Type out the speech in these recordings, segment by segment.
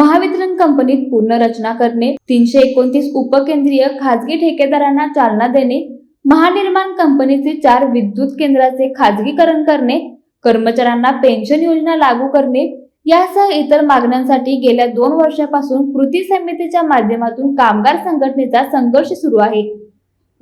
महावितरण कंपनीत पुनर्रचना करणे तीनशे एकोणतीस उपकेंद्रीय खाजगी ठेकेदारांना चालना देणे महानिर्माण कंपनीचे चार विद्युत केंद्राचे खाजगीकरण करणे कर्मचाऱ्यांना पेन्शन योजना लागू करणे यासह इतर मागण्यांसाठी गेल्या दोन वर्षापासून कृती समितीच्या माध्यमातून कामगार संघटनेचा संघर्ष सुरू आहे.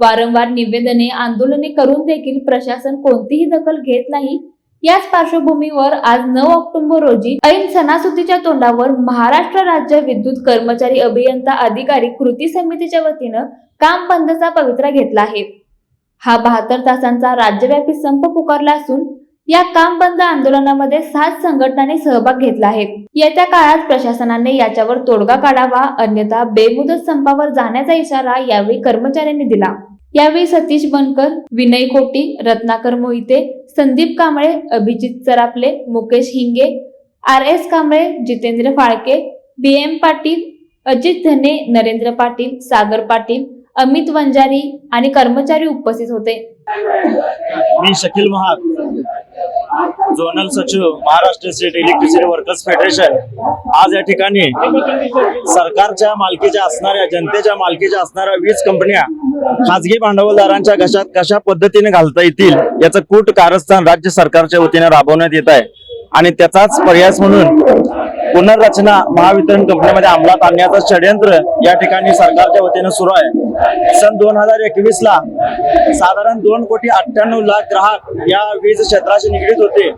वारंवार निवेदने आंदोलने करून देखील प्रशासन कोणतीही दखल घेत नाही याच पार्श्वभूमीवर आज नऊ ऑक्टोबर रोजी ऐन सणासुदीच्या तोंडावर महाराष्ट्र राज्य विद्युत कर्मचारी अभियंता अधिकारी कृती समितीच्या वतीनं काम बंदचा पवित्रा घेतला आहे. हा बहात्तर तासांचा राज्यव्यापी संप पुकारला असून या काम बंद आंदोलनामध्ये सात संघटनांनी सहभाग घेतला आहे. येत्या काळात प्रशासनाने याच्यावर तोडगा काढावा अन्यथा बेमुदत संपावर जाण्याचा इशारा यावेळी कर्मचाऱ्यांनी दिला. यावेळी Satish Bankar Vinay Koti Ratnakar Mohite Sandeep Kamble Abhijit Saraple Mukesh Hinge R S Kamble Jitendra Phalke B M Patil Ajit Dhane Narendra Patil Sagar Patil Amit Vanjari आणि कर्मचारी उपस्थित होते. मी शकील महाग. झोनल सचिव Maharashtra state electricity workers federation आज या ठिकाणी सरकारच्या मालकीच्या असणाऱ्या जनतेच्या मालकीच्या असणाऱ्या वीज कंपन्या खाजगी भांडवलदारांच्या घशात कशा पद्धतीने घालता येतील याचं कूट कारस्थान राज्य सरकारच्या वतीने राबवण्यात येत आहे. आणि त्याचाच पर्यास म्हणून पुनर्रचना महावितरण कंपनीमध्ये अंमलात आणण्याचं षडयंत्र या ठिकाणी सरकारच्या वतीने सुरू आहे. सन दोन हजार एकवीस ला साधारण दोन कोटी अठ्ठ्याण्णव लाख ग्राहक या वीज क्षेत्राशी निगडीत होते.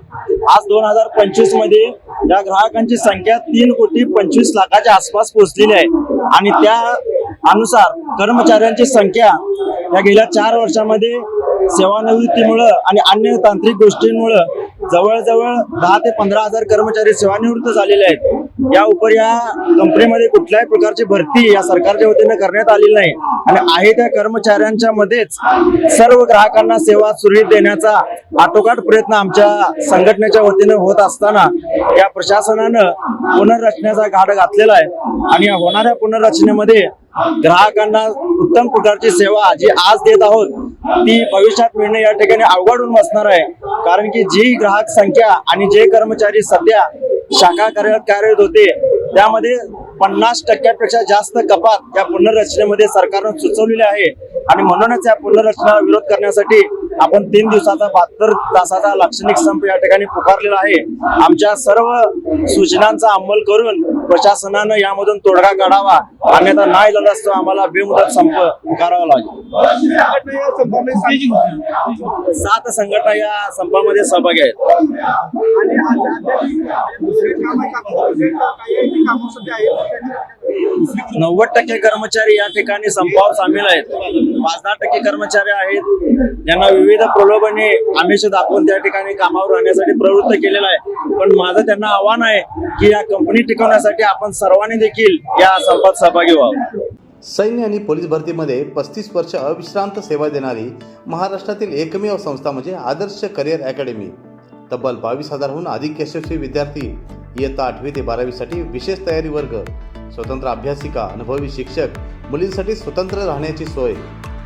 आज दोन हजार पंचवीसमध्ये या ग्राहकांची संख्या तीन कोटी पंचवीस लाखाच्या आसपास पोहोचलेली आहे. आणि त्या अनुसार कर्मचाऱ्यांची संख्या या गेल्या चार वर्षामध्ये सेवानिवृत्तीमुळं आणि अन्य तांत्रिक गोष्टींमुळं जवळजवळ दहा ते पंधरा हजार कर्मचारी सेवानिवृत्त झालेले आहेत. या उपर या कंपनीमध्ये कुठल्याही प्रकारची भरती या सरकारच्या वतीने करण्यात आलेली नाही. आणि आहे त्या कर्मचाऱ्यांच्या मध्येच सर्व ग्राहकांना सेवा सुरळीत देण्याचा आटोकाट प्रयत्न आमच्या संघटनेच्या वतीने होत असताना या प्रशासनानं पुनर्रचनेचा घाट घातलेला आहे. आणि या होणाऱ्या पुनर्रचनेमध्ये ग्राहकांना उत्तम प्रकारची सेवा जी आज देत आहोत ती भविष्यात मिळणे या ठिकाणी अवघड होऊन बसणार आहे. कारण की जी ग्राहक संख्या आणि जे कर्मचारी सध्या शाखा कार्यालयात कार्यरत होते त्यामध्ये पन्नास टक्क्यापेक्षा जास्त कपात या पुनर्रचनेमध्ये सरकारनं सुचवलेली आहे. आणि म्हणूनच या पुनर्रचना विरोध करण्यासाठी आपण तीन दिवसाचा बहात्तर तासाचा लाक्षणिक संप या ठिकाणी पुकारलेला आहे. आमच्या सर्व सूचनांचा अंमल करून प्रशासनानं यामधून तोडगा काढावा. अन्यथा नाही झालं असतं आम्हाला बेमुदत संप पुकारावा लागेल. सात संघटना या संपामध्ये सहभागी आहेत. नव्वद टक्के कर्मचारी या ठिकाणी संपावर सामील आहेत. पाच दहा टक्के कर्मचारी आहेत. ज्यांना विविध प्रलोभने आमिष दाखवून त्या ठिकाणी कामावर राहण्यासाठी प्रवृत्त केलेलं आहे. पण माझं त्यांना आव्हान आहे की या कंपनी टिकवण्यासाठी आपण सर्वांनी देखील या संपात सहभागी व्हावं. सैन्य आणि पोलीस भरतीमध्ये पस्तीस वर्ष अविश्रांत सेवा देणारी महाराष्ट्रातील एकमेव संस्था म्हणजे आदर्श करिअर अकॅडमी. तब्बल बावीस हजारहून अधिक यशस्वी विद्यार्थी इयत्ता आठवी ते बारावीसाठी विशेष तयारी वर्ग स्वतंत्र अभ्यासिका अनुभवी शिक्षक मुलींसाठी स्वतंत्र राहण्याची सोय.